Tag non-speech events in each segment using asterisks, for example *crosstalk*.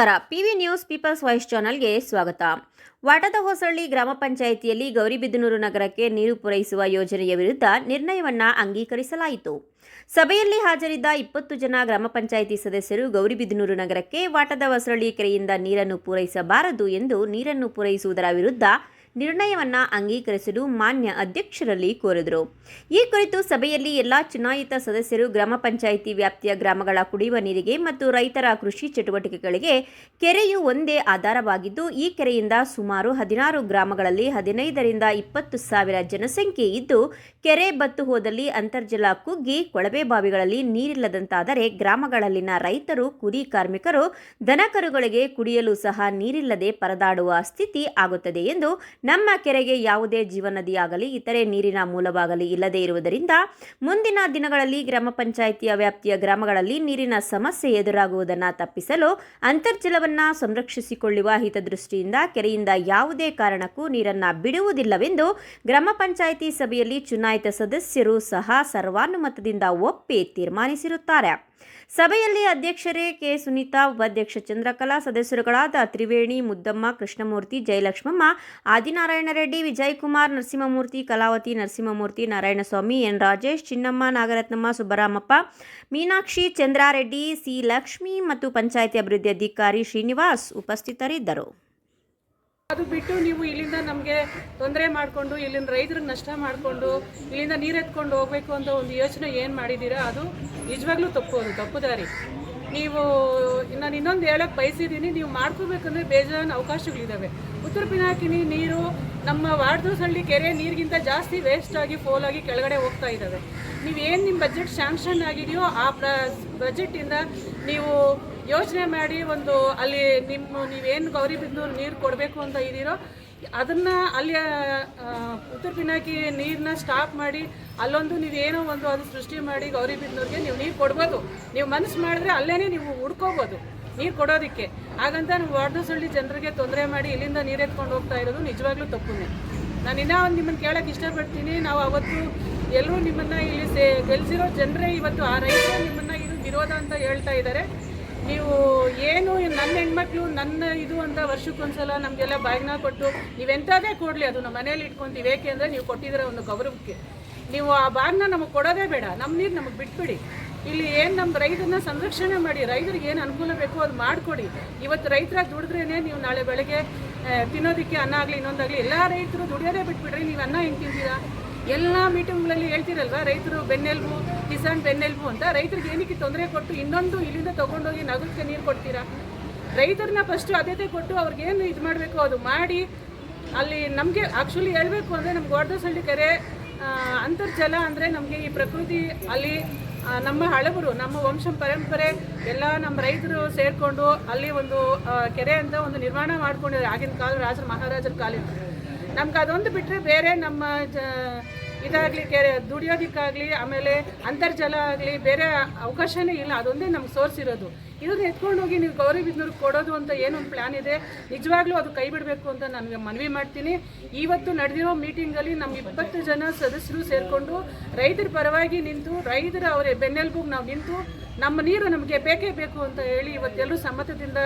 ನಮಸ್ಕಾರ. PV news people's voice ಚಾನಲ್ಗೆ ಸ್ವಾಗತ. ವಾಟದ ಹೊಸಳ್ಳಿ ಗ್ರಾಮ ಪಂಚಾಯಿತಿಯಲ್ಲಿ ಗೌರಿಬಿದನೂರು ನಗರಕ್ಕೆ ನೀರು ಪೂರೈಸುವ ಯೋಜನೆಯ ವಿರುದ್ಧ ನಿರ್ಣಯವನ್ನು ಅಂಗೀಕರಿಸಲಾಯಿತು. ಸಭೆಯಲ್ಲಿ ಹಾಜರಿದ್ದ ಇಪ್ಪತ್ತು ಜನ ಗ್ರಾಮ ಪಂಚಾಯಿತಿ ಸದಸ್ಯರು ಗೌರಿಬಿದನೂರು ನಗರಕ್ಕೆ ವಾಟದ ಹೊಸಳ್ಳಿ ಕೆರೆಯಿಂದ ನೀರನ್ನು ಪೂರೈಸಬಾರದು ಎಂದು ನೀರನ್ನು ಪೂರೈಸುವುದರ ವಿರುದ್ಧ ನಿರ್ಣಯವನ್ನ ಅಂಗೀಕರಿಸಲು ಮಾನ್ಯ ಅಧ್ಯಕ್ಷರಲ್ಲಿ ಕೋರಿದರು. ಈ ಕುರಿತು ಸಭೆಯಲ್ಲಿ ಎಲ್ಲ ಚುನಾಯಿತ ಸದಸ್ಯರು, ಗ್ರಾಮ ಪಂಚಾಯಿತಿ ವ್ಯಾಪ್ತಿಯ ಗ್ರಾಮಗಳ ಕುಡಿಯುವ ನೀರಿಗೆ ಮತ್ತು ರೈತರ ಕೃಷಿ ಚಟುವಟಿಕೆಗಳಿಗೆ ಕೆರೆಯು ಒಂದೇ ಆಧಾರವಾಗಿದ್ದು, ಈ ಕೆರೆಯಿಂದ ಸುಮಾರು ಹದಿನಾರು ಗ್ರಾಮಗಳಲ್ಲಿ ಹದಿನೈದರಿಂದ ಇಪ್ಪತ್ತು ಸಾವಿರ ಜನಸಂಖ್ಯೆ ಇದ್ದು, ಕೆರೆ ಬತ್ತು ಹೋದಲ್ಲಿ ಅಂತರ್ಜಲ ಕುಗ್ಗಿ ಕೊಳವೆ ಬಾವಿಗಳಲ್ಲಿ ನೀರಿಲ್ಲದಂತಾದರೆ ಗ್ರಾಮಗಳಲ್ಲಿನ ರೈತರು, ಕುರಿ ಕಾರ್ಮಿಕರು, ದನಕರುಗಳಿಗೆ ಕುಡಿಯಲು ಸಹ ನೀರಿಲ್ಲದೆ ಪರದಾಡುವ ಸ್ಥಿತಿ ಆಗುತ್ತದೆ ಎಂದು ನಮ್ಮ ಕೆರೆಗೆ ಯಾವುದೇ ಜೀವನದಿಯಾಗಲಿ, ಇತರೆ ನೀರಿನ ಮೂಲವಾಗಲಿ ಇಲ್ಲದೇ ಇರುವುದರಿಂದ ಮುಂದಿನ ದಿನಗಳಲ್ಲಿ ಗ್ರಾಮ ಪಂಚಾಯಿತಿಯ ವ್ಯಾಪ್ತಿಯ ಗ್ರಾಮಗಳಲ್ಲಿ ನೀರಿನ ಸಮಸ್ಯೆ ಎದುರಾಗುವುದನ್ನು ತಪ್ಪಿಸಲು ಅಂತರ್ಜಲವನ್ನು ಸಂರಕ್ಷಿಸಿಕೊಳ್ಳುವ ಹಿತದೃಷ್ಟಿಯಿಂದ ಕೆರೆಯಿಂದ ಯಾವುದೇ ಕಾರಣಕ್ಕೂ ನೀರನ್ನು ಬಿಡುವುದಿಲ್ಲವೆಂದು ಗ್ರಾಮ ಪಂಚಾಯಿತಿ ಸಭೆಯಲ್ಲಿ ಚುನಾಯಿತ ಸದಸ್ಯರು ಸಹ ಸರ್ವಾನುಮತದಿಂದ ಒಪ್ಪಿ ತೀರ್ಮಾನಿಸಿರುತ್ತಾರೆ. ಸಭೆಯಲ್ಲಿ ಅಧ್ಯಕ್ಷರೇ ಕೆ. ಸುನೀತಾ, ಉಪಾಧ್ಯಕ್ಷ ಚಂದ್ರಕಲಾ, ಸದಸ್ಯರುಗಳಾದ ತ್ರಿವೇಣಿ, ಮುದ್ದಮ್ಮ, ಕೃಷ್ಣಮೂರ್ತಿ, ಜಯಲಕ್ಷ್ಮಮ್ಮ ಆದಿನಾರಾಯಣ ರೆಡ್ಡಿ ವಿಜಯಕುಮಾರ್, ನರಸಿಂಹಮೂರ್ತಿ, ಕಲಾವತಿ, ನರಸಿಂಹಮೂರ್ತಿ, ನಾರಾಯಣಸ್ವಾಮಿ, ಎನ್. ರಾಜೇಶ್, ಚಿನ್ನಮ್ಮ, ನಾಗರತ್ನಮ್ಮ, ಸುಬ್ಬರಾಮಪ್ಪ, ಮೀನಾಕ್ಷಿ, ಚಂದ್ರಾರೆಡ್ಡಿ, ಸಿ. ಲಕ್ಷ್ಮಿ ಮತ್ತು ಪಂಚಾಯಿತಿ ಅಭಿವೃದ್ಧಿ ಅಧಿಕಾರಿ ಶ್ರೀನಿವಾಸ್ ಉಪಸ್ಥಿತರಿದ್ದರು. ಅದು ಬಿಟ್ಟು ನೀವು ಇಲ್ಲಿಂದ ನಮಗೆ ತೊಂದರೆ ಮಾಡಿಕೊಂಡು ಇಲ್ಲಿಂದ ರೈತರಿಗೆ ನಷ್ಟ ಮಾಡಿಕೊಂಡು, ಇಲ್ಲಿಂದ ನೀರು ಎತ್ಕೊಂಡು ಹೋಗ್ಬೇಕು ಅಂತ ಒಂದು ಯೋಚನೆ ಏನು ಮಾಡಿದ್ದೀರಾ ಅದು ನಿಜವಾಗ್ಲೂ ತಪ್ಪು, ಅದು ತಪ್ಪು ದಾರಿ. ನೀವು, ನಾನು ಇನ್ನೊಂದು ಹೇಳಕ್ಕೆ ಬಯಸಿದ್ದೀನಿ ನೀವು ಮಾಡ್ಕೋಬೇಕಂದ್ರೆ ಬೇಜಾನ್ ಅವಕಾಶಗಳಿದ್ದಾವೆ ಉತ್ತರ ಪಿನಾಕಿನಿ ನೀರು ನಮ್ಮ ವಾರ್ದೋಸಹಳ್ಳಿ ಕೆರೆ ನೀರಿಗಿಂತ ಜಾಸ್ತಿ ವೇಸ್ಟ್ ಆಗಿ ಫೋಲಾಗಿ ಕೆಳಗಡೆ ಹೋಗ್ತಾ ಇದ್ದಾವೆ ನೀವೇನು ನಿಮ್ಮ ಬಜೆಟ್ ಸ್ಯಾಂಕ್ಷನ್ ಆಗಿದೆಯೋ, ಆ ಪ್ರ ಬಜೆಟಿಂದ ನೀವು ಯೋಚನೆ ಮಾಡಿ ಒಂದು ಅಲ್ಲಿ ನಿಮ್ಮ ನೀವೇನು ಗೌರಿಬಿದನೂರು ನೀರು ಕೊಡಬೇಕು ಅಂತ ಇದ್ದೀರೋ, ಅದನ್ನು ಅಲ್ಲಿ ಉತ್ತರ ಪಿನಾಕಿ ನೀರನ್ನ ಸ್ಟಾಪ್ ಮಾಡಿ, ಅಲ್ಲೊಂದು ನೀವೇನೋ ಒಂದು ಅದು ಸೃಷ್ಟಿ ಮಾಡಿ ಗೌರಿಬಿದನೂರಿಗೆ ನೀವು ನೀರು ಕೊಡ್ಬೋದು. ನೀವು ಮನಸ್ಸು ಮಾಡಿದ್ರೆ ಅಲ್ಲೇ ನೀವು ಹುಡ್ಕೋಬೋದು ನೀರು ಕೊಡೋದಕ್ಕೆ. ಹಾಗಂತ ನಾವು ವಾರ್ದಸಳ್ಳಿ ಜನರಿಗೆ ತೊಂದರೆ ಮಾಡಿ ಇಲ್ಲಿಂದ ನೀರು ಎತ್ಕೊಂಡು ಹೋಗ್ತಾ ಇರೋದು ನಿಜವಾಗ್ಲೂ ತಪ್ಪುನೇ. ನಾನು ಇನ್ನೂ ಒಂದು ನಿಮ್ಮನ್ನು ಕೇಳಕ್ಕೆ ಇಷ್ಟಪಡ್ತೀನಿ. ನಾವು ಅವತ್ತು ಎಲ್ಲರೂ ನಿಮ್ಮನ್ನು ಇಲ್ಲಿ ಸೇ, ಗೆಲ್ಸಿರೋ ಜನರೇ ಇವತ್ತು ಆ ರೈತರು ನಿಮ್ಮನ್ನು ಇದು ವಿರೋಧ ಅಂತ ಹೇಳ್ತಾ ಇದ್ದಾರೆ. ನೀವು ಏನು ನನ್ನ ಹೆಣ್ಮಕ್ಳು, ನನ್ನ ಇದು ಅಂತ ವರ್ಷಕ್ಕೊಂದ್ಸಲ ನಮಗೆಲ್ಲ ಬಾಗಿನ ಕೊಟ್ಟು ನೀವೆಂಥದೇ ಕೊಡಲಿ, ಅದು ನಮ್ಮ ಮನೇಲಿ ಇಟ್ಕೊಂತೀವಿ ಏಕೆ ಅಂದರೆ ನೀವು ಕೊಟ್ಟಿದ್ರೆ ಒಂದು ಗೌರವಕ್ಕೆ. ನೀವು ಆ ಬಾಗ್ನ ನಮಗೆ ಕೊಡೋದೇ ಬೇಡ ನಮ್ಮ ನೀರು ನಮಗೆ ಬಿಟ್ಬಿಡಿ. ಇಲ್ಲಿ ಏನು ನಮ್ಮ ರೈತರನ್ನ ಸಂರಕ್ಷಣೆ ಮಾಡಿ, ರೈತರಿಗೆ ಏನು ಅನುಕೂಲ ಬೇಕೋ ಅದು ಮಾಡಿಕೊಡಿ. ಇವತ್ತು ರೈತರ ದುಡಿದ್ರೇನೆ ನೀವು ನಾಳೆ ಬೆಳಗ್ಗೆ ತಿನ್ನೋದಕ್ಕೆ ಅನ್ನ ಆಗಲಿ ಇನ್ನೊಂದಾಗಲಿ ಎಲ್ಲ ರೈತರು ದುಡಿಯೋದೇ ಬಿಟ್ಬಿಡ್ರಿ, ನೀವು ಅನ್ನ ಹೆಂಗೆ ತಿಂತೀರಾ? ಎಲ್ಲ ಮೀಟಿಂಗ್ಗಳಲ್ಲಿ ಹೇಳ್ತೀರಲ್ವಾ ರೈತರು ಬೆನ್ನೆಲುಬು ಕಿಸಾನ್ ಬೆನ್ನೆಲುಬು ಅಂತ ರೈತರಿಗೆ ಏನಕ್ಕೆ ತೊಂದರೆ ಕೊಟ್ಟು ಇನ್ನೊಂದು ಇಲ್ಲಿಂದ ತೊಗೊಂಡೋಗಿ ನಗರಕ್ಕೆ ನೀರು ಕೊಡ್ತೀರಾ? ರೈತರನ್ನ ಫಸ್ಟು ಆದ್ಯತೆ ಕೊಟ್ಟು ಅವ್ರಿಗೇನು ಇದು ಮಾಡಬೇಕು ಅದು ಮಾಡಿ ಅಲ್ಲಿ ನಮಗೆ ಆ್ಯಕ್ಚುಲಿ ಹೇಳಬೇಕು ಅಂದರೆ ನಮ್ಗೆ ವಾರ್ದಸಳ್ಳಿ ಕೆರೆ ಅಂತರ್ಜಲ ಅಂದರೆ ನಮಗೆ ಈ ಪ್ರಕೃತಿ ಅಲ್ಲಿ ನಮ್ಮ ಹಳಬರು, ನಮ್ಮ ವಂಶ ಪರಂಪರೆ ಎಲ್ಲ ನಮ್ಮ ರೈತರು ಸೇರಿಕೊಂಡು ಅಲ್ಲಿ ಒಂದು ಕೆರೆ ಅಂತ ಒಂದು ನಿರ್ಮಾಣ ಮಾಡ್ಕೊಂಡಿದ್ದಾರೆ ಆಗಿನ ಕಾಲ ರಾಜರ ಮಹಾರಾಜರ ಕಾಲಿಂದ ನಮ್ಗೆ ಅದೊಂದು ಬಿಟ್ಟರೆ ಬೇರೆ ನಮ್ಮ ಜ ಇದಾಗಲಿ ಕೆರೆ, ದುಡಿಯೋದಕ್ಕಾಗಲಿ, ಆಮೇಲೆ ಅಂತರ್ಜಲ ಆಗಲಿ, ಬೇರೆ ಅವಕಾಶನೇ ಇಲ್ಲ. ಅದೊಂದೇ ನಮ್ಗೆ ಸೋರ್ಸ್ ಇರೋದು ಇದನ್ನು ಎತ್ಕೊಂಡು ಹೋಗಿ ನೀವು ಗೌರಿಬಿದನೂರಿಗೆ ಕೊಡೋದು ಅಂತ ಏನೊಂದು ಪ್ಲ್ಯಾನ್ ಇದೆ? ನಿಜವಾಗ್ಲೂ ಅದು ಕೈ ಬಿಡಬೇಕು ಅಂತ ನನಗೆ ಮನವಿ ಮಾಡ್ತೀನಿ. ಇವತ್ತು ನಡೆದಿರೋ ಮೀಟಿಂಗಲ್ಲಿ ನಮ್ಮ ಇಪ್ಪತ್ತು ಜನ ಸದಸ್ಯರು ಸೇರಿಕೊಂಡು ರೈತರ ಪರವಾಗಿ ನಿಂತು, ರೈತರ ಅವರೇ ಬೆನ್ನೆಲುಬು ನಾವು ನಿಂತು, ನಮ್ಮ ನೀರು ನಮಗೆ ಬೇಕೇ ಬೇಕು ಅಂತ ಹೇಳಿ ಇವತ್ತೆಲ್ಲರೂ ಸಮ್ಮತದಿಂದ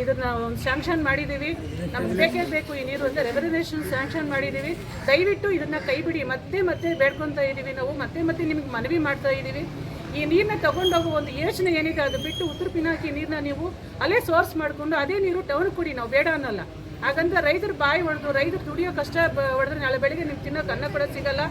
ಇದನ್ನ ಸ್ಯಾಂಕ್ಷನ್ ಮಾಡಿದ್ದೀವಿ ನಮ್ಗೆ ಬೇಕೇ ಬೇಕು ಈ ನೀರು ಅಂತ ರೆವಲ್ಯೂಷನ್ ಸ್ಯಾಂಕ್ಷನ್ ಮಾಡಿದ್ದೀವಿ ದಯವಿಟ್ಟು ಇದನ್ನ ಕೈ ಬಿಡಿ. ಮತ್ತೆ ಮತ್ತೆ ಬೇಡ್ಕೊತಾ ಇದ್ದೀವಿ ನಾವು. ಮತ್ತೆ ಮತ್ತೆ ನಿಮ್ಗೆ ಮನವಿ ಮಾಡ್ತಾ ಇದ್ದೀವಿ ಈ ನೀರನ್ನ ತಗೊಂಡೋಗೋ ಒಂದು ಯೋಚನೆ ಏನಿದೆ ಅದು ಬಿಟ್ಟು ಉತ್ತರ ಪಿನಾಕಿ ನೀರನ್ನ ನೀವು ಅಲ್ಲೇ ಸೋರ್ಸ್ ಮಾಡಿಕೊಂಡು ಅದೇ ನೀರು ಟೌನ್ ಕೊಡಿ. ನಾವು ಬೇಡ ಅನ್ನೋಲ್ಲ. ಹಾಗಂತ ರೈತರು ಬಾಯಿ ಹೊಡೆದು ರೈತರು ದುಡಿಯೋ ಕಷ್ಟ ಹೊಡೆದ್ರೆ ನಾಳೆ ಬೆಳಿಗ್ಗೆ ನಿಮ್ಗೆ ತಿನ್ನೋಕೆ ಅನ್ನ ಕೂಡ ಸಿಗಲ್ಲ.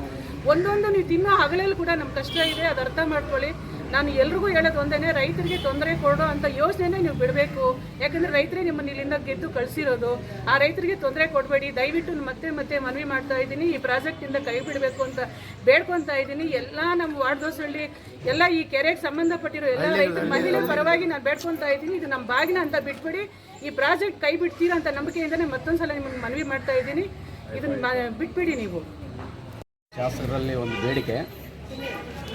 ಒಂದೊಂದು ನೀವು ತಿನ್ನೋ ಹಗಲಲ್ಲಿ ಕೂಡ ನಮ್ಮ ಕಷ್ಟ ಇದೆ. ಅದು ಅರ್ಥ ಮಾಡ್ಕೊಳ್ಳಿ. ನಾನು ಎಲ್ರಿಗೂ ಹೇಳೋದು ಒಂದೇ ರೈತರಿಗೆ ತೊಂದರೆ ಕೊಡೋ ಅಂತ ಯೋಚನೆನೇ ನೀವು ಬಿಡಬೇಕು. ಯಾಕಂದ್ರೆ ರೈತರೇ ನಿಮ್ಮನ್ನು ಇಲ್ಲಿಂದ ಗೆದ್ದು ಕಳಿಸಿರೋದು. ಆ ರೈತರಿಗೆ ತೊಂದರೆ ಕೊಡಬೇಡಿ. ದಯವಿಟ್ಟು ಮತ್ತೆ ಮತ್ತೆ ಮನವಿ ಮಾಡ್ತಾ ಇದ್ದೀನಿ. ಈ ಪ್ರಾಜೆಕ್ಟಿಂದ ಕೈ ಬಿಡಬೇಕು ಅಂತ ಬೇಡ್ಕೊತಾ ಇದ್ದೀನಿ. ಎಲ್ಲ ನಮ್ಮ ವಾರ್ಡೋಸಳ್ಳಿ ಎಲ್ಲ ಈ ಕೆರೆಗೆ ಸಂಬಂಧಪಟ್ಟಿರೋ ಎಲ್ಲ ರೈತರ ಮಹಿಳೆ ಪರವಾಗಿ ನಾನು ಬೇಡ್ಕೊತಾ ಇದ್ದೀನಿ. ಇದು ನಮ್ಮ ಬಾಗಿನ ಅಂತ ಬಿಟ್ಬಿಡಿ. ಈ ಪ್ರಾಜೆಕ್ಟ್ ಕೈ ಬಿಡ್ತೀರಾ ಅಂತ ನಂಬಿಕೆಯಿಂದನೇ ಮತ್ತೊಂದ್ಸಲ ನಿಮ್ಮನ್ನು ಮನವಿ ಮಾಡ್ತಾ ಇದ್ದೀನಿ. ಇದನ್ನ ಮ- ಬಿಟ್ಬಿಡಿ ನೀವು. ಶಾಸಕರಲ್ಲಿ ಒಂದು ಬೇಡಿಕೆ.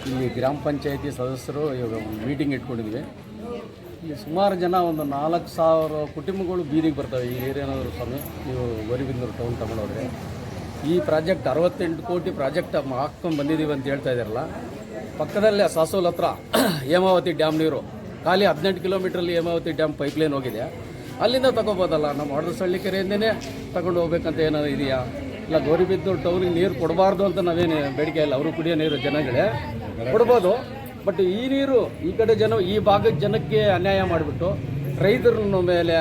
ಇಲ್ಲಿ ಗ್ರಾಮ ಪಂಚಾಯತಿ ಸದಸ್ಯರು ಇವಾಗ ಮೀಟಿಂಗ್ ಇಟ್ಕೊಂಡಿದ್ವಿ. ಇಲ್ಲಿ ಸುಮಾರು ಜನ ಒಂದು ನಾಲ್ಕು ಸಾವಿರ ಕುಟುಂಬಗಳು ಬೀದಿಗೆ ಬರ್ತವೆ. ಈ ಏರಿಯಾನವರು ಸ್ವಾಮಿ, ನೀವು ಗೌರಿಬಿಂದೂರು ಟೌನ್ ತಗೊಂಡೋದ್ರೆ. ಈ ಪ್ರಾಜೆಕ್ಟ್ ಅರವತ್ತೆಂಟು ಕೋಟಿ ಪ್ರಾಜೆಕ್ಟ್ ಹಾಕ್ಕೊಂಡು ಬಂದಿದ್ದೀವಿ ಅಂತ ಹೇಳ್ತಾ ಇದ್ದಾರಲ್ಲ. ಪಕ್ಕದಲ್ಲೇ ಸಾಸೋಲ್ ಹತ್ರ *clears throat* ಹೇಮಾವತಿ ಡ್ಯಾಮ್ ನೀರು. ಖಾಲಿ ಹದಿನೆಂಟು ಕಿಲೋಮೀಟ್ರಲ್ಲಿ ಹೇಮಾವತಿ ಡ್ಯಾಮ್ ಪೈಪ್ಲೈನ್ ಹೋಗಿದೆ. ಅಲ್ಲಿಂದ ತಗೋಬೋದಲ್ಲ? ನಮ್ಮ ಹೊಡೆದಸಳ್ಳಿ ಕೆರೆಯಿಂದನೇ ತಗೊಂಡು ಹೋಗ್ಬೇಕಂತ ಏನಾದ್ರು ಇದೆಯಾ? ಇಲ್ಲ ಗೌರಿಬಿದ್ದು ಟೌನಿಗೆ ನೀರು ಕೊಡಬಾರ್ದು ಅಂತ ನಾವೇನು ಬೇಡಿಕೆ ಇಲ್ಲ. ಅವರು ಕುಡಿಯೋ ನೀರು ಜನಗಳೇ ಕೊಡ್ಬೋದು. ಬಟ್ ಈ ನೀರು ಈ ಕಡೆ ಜನ, ಈ ಭಾಗದ ಜನಕ್ಕೆ ಅನ್ಯಾಯ ಮಾಡಿಬಿಟ್ಟು ರೈತರ ಮೇಲೆ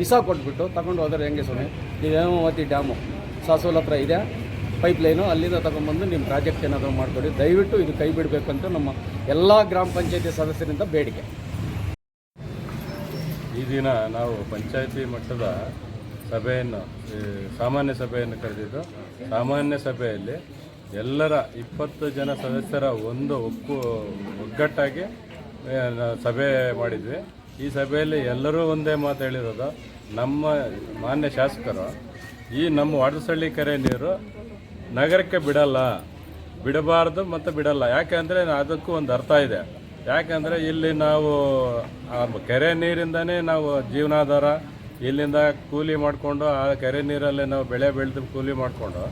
ವಿಸ ಕೊಟ್ಬಿಟ್ಟು ತಗೊಂಡು ಹೋದ್ರೆ ಹೆಂಗೆ ಸ್ವಾಮಿ? ನೀವು ಹೇಮಾವತಿ ಡ್ಯಾಮು ಸಾಸೋಲ್ ಹತ್ರ ಇದೆ ಪೈಪ್ ಲೈನು ಅಲ್ಲಿಂದ ತಗೊಂಡ್ಬಂದು ನಿಮ್ಮ ಪ್ರಾಜೆಕ್ಟ್ ಏನಾದರೂ ಮಾಡಿಕೊಡಿ. ದಯವಿಟ್ಟು ಇದು ಕೈ ಬಿಡಬೇಕಂತ ನಮ್ಮ ಎಲ್ಲ ಗ್ರಾಮ ಪಂಚಾಯತಿ ಸದಸ್ಯರಿಂದ ಬೇಡಿಕೆ. ಈ ದಿನ ನಾವು ಪಂಚಾಯತಿ ಮಟ್ಟದ ಸಭೆಯನ್ನು ಸಾಮಾನ್ಯ ಸಭೆಯನ್ನು ಕರೆದಿದ್ದು, ಸಾಮಾನ್ಯ ಸಭೆಯಲ್ಲಿ ಎಲ್ಲರ ಇಪ್ಪತ್ತು ಜನ ಸದಸ್ಯರ ಒಂದು ಒಕ್ಕು, ಒಗ್ಗಟ್ಟಾಗಿ ಸಭೆ ಮಾಡಿದ್ವಿ. ಈ ಸಭೆಯಲ್ಲಿ ಎಲ್ಲರೂ ಒಂದೇ ಮಾತು ಹೇಳಿರೋದು, ನಮ್ಮ ಮಾನ್ಯ ಶಾಸಕರು, ಈ ನಮ್ಮ ವಾಡಸಳ್ಳಿ ಕೆರೆ ನೀರು ನಗರಕ್ಕೆ ಬಿಡಲ್ಲ, ಬಿಡಬಾರ್ದು ಮತ್ತು ಬಿಡಲ್ಲ. ಯಾಕೆಂದರೆ ಅದಕ್ಕೂ ಒಂದು ಅರ್ಥ ಇದೆ. ಯಾಕೆಂದರೆ ಇಲ್ಲಿ ನಾವು, ಆ, ಕೆರೆ ನೀರಿಂದನೇ ನಾವು ಜೀವನಾಧಾರ ಇಲ್ಲಿಂದ ಕೂಲಿ ಮಾಡಿಕೊಂಡು ಆ ಕೆರೆ ನೀರಲ್ಲೇ ನಾವು ಬೆಳೆ ಬೆಳೆದು ಕೂಲಿ ಮಾಡಿಕೊಂಡು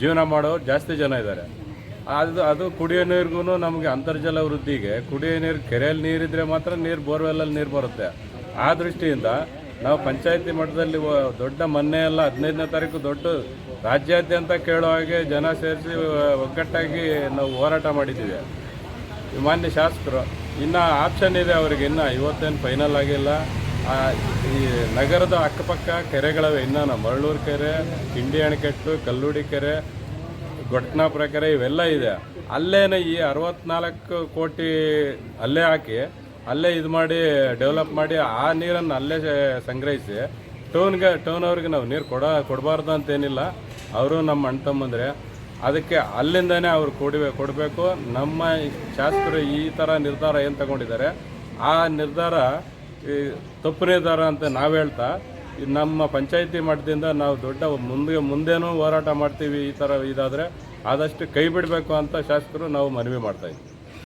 ಜೀವನ ಮಾಡೋರು ಜಾಸ್ತಿ ಜನ ಇದ್ದಾರೆ. ಅದು ಅದು ಕುಡಿಯೋ ನೀರಿಗೂ ನಮಗೆ ಅಂತರ್ಜಲ ವೃದ್ಧಿಗೆ ಕುಡಿಯೋ ನೀರು ಕೆರೆಯಲ್ಲಿ ನೀರಿದ್ರೆ ಮಾತ್ರ ನೀರು ಬೋರ್ವೆಲ್ಲಲ್ಲಿ ನೀರು ಬರುತ್ತೆ. ಆ ದೃಷ್ಟಿಯಿಂದ ನಾವು ಪಂಚಾಯತಿ ಮಟ್ಟದಲ್ಲಿ ದೊಡ್ಡ ಮೊನ್ನೆ ಎಲ್ಲ ಹದಿನೈದನೇ ತಾರೀಕು ದೊಡ್ಡ ರಾಜ್ಯಾದ್ಯಂತ ಕೇಳೋ ಹಾಗೆ ಜನ ಸೇರಿಸಿ ಒಗ್ಗಟ್ಟಾಗಿ ನಾವು ಹೋರಾಟ ಮಾಡಿದ್ದೀವಿ. ಮಾನ್ಯ ಶಾಸಕರು, ಇನ್ನು ಆಪ್ಷನ್ ಇದೆ ಅವ್ರಿಗೆ, ಇನ್ನು ಇವತ್ತೇನು ಫೈನಲ್ ಆಗಿಲ್ಲ. ಈ ನಗರದ ಅಕ್ಕಪಕ್ಕ ಕೆರೆಗಳವೆ. ಇನ್ನೂ ಮರಳೂರು ಕೆರೆ ಕಿಂಡಿ ಅಣೆಕಟ್ಟು ಕಲ್ಲುಡಿ ಕೆರೆ, ಗೊಟ್ನಾಪುರ ಕೆರೆ ಇವೆಲ್ಲ ಇದೆ. ಅಲ್ಲೇನೆ ಈ ಅರವತ್ನಾಲ್ಕು ಕೋಟಿ ಅಲ್ಲೇ ಹಾಕಿ, ಅಲ್ಲೇ ಇದು ಮಾಡಿ ಡೆವಲಪ್ ಮಾಡಿ ಆ ನೀರನ್ನು ಅಲ್ಲೇ ಸಂಗ್ರಹಿಸಿ, ಟೌನ್ಗೆ ಟೌನ್ ಅವ್ರಿಗೆ ನಾವು ನೀರು ಕೊಡ, ಕೊಡಬಾರ್ದು ಅಂತೇನಿಲ್ಲ. ಅವರು ನಮ್ಮ ಅಣ್ಣ ತಮ್ಮಂದ್ರೆ ಅದಕ್ಕೆ ಅಲ್ಲಿಂದನೇ ಅವ್ರು ಕೊಡಬೇಕು ಕೊಡಬೇಕು. ನಮ್ಮ ಶಾಸಕರು ಈ ಥರ ನಿರ್ಧಾರ ಏನು ತಗೊಂಡಿದ್ದಾರೆ? ಆ ನಿರ್ಧಾರ ಈ ತಪ್ಪನೇ ದಾರ ಅಂತ ನಾವು ಹೇಳ್ತಾ ನಮ್ಮ ಪಂಚಾಯಿತಿ ಮಟ್ಟದಿಂದ ನಾವು ದೊಡ್ಡ ಮುಂದೆ, ಮುಂದೇನೂ ಹೋರಾಟ ಮಾಡ್ತೀವಿ ಈ ಥರ ಇದಾದರೆ ಆದಷ್ಟು ಕೈ ಬಿಡಬೇಕು ಅಂತ ಶಾಸಕರು ನಾವು ಮನವಿ ಮಾಡ್ತಾ ಇದ್ದೀವಿ.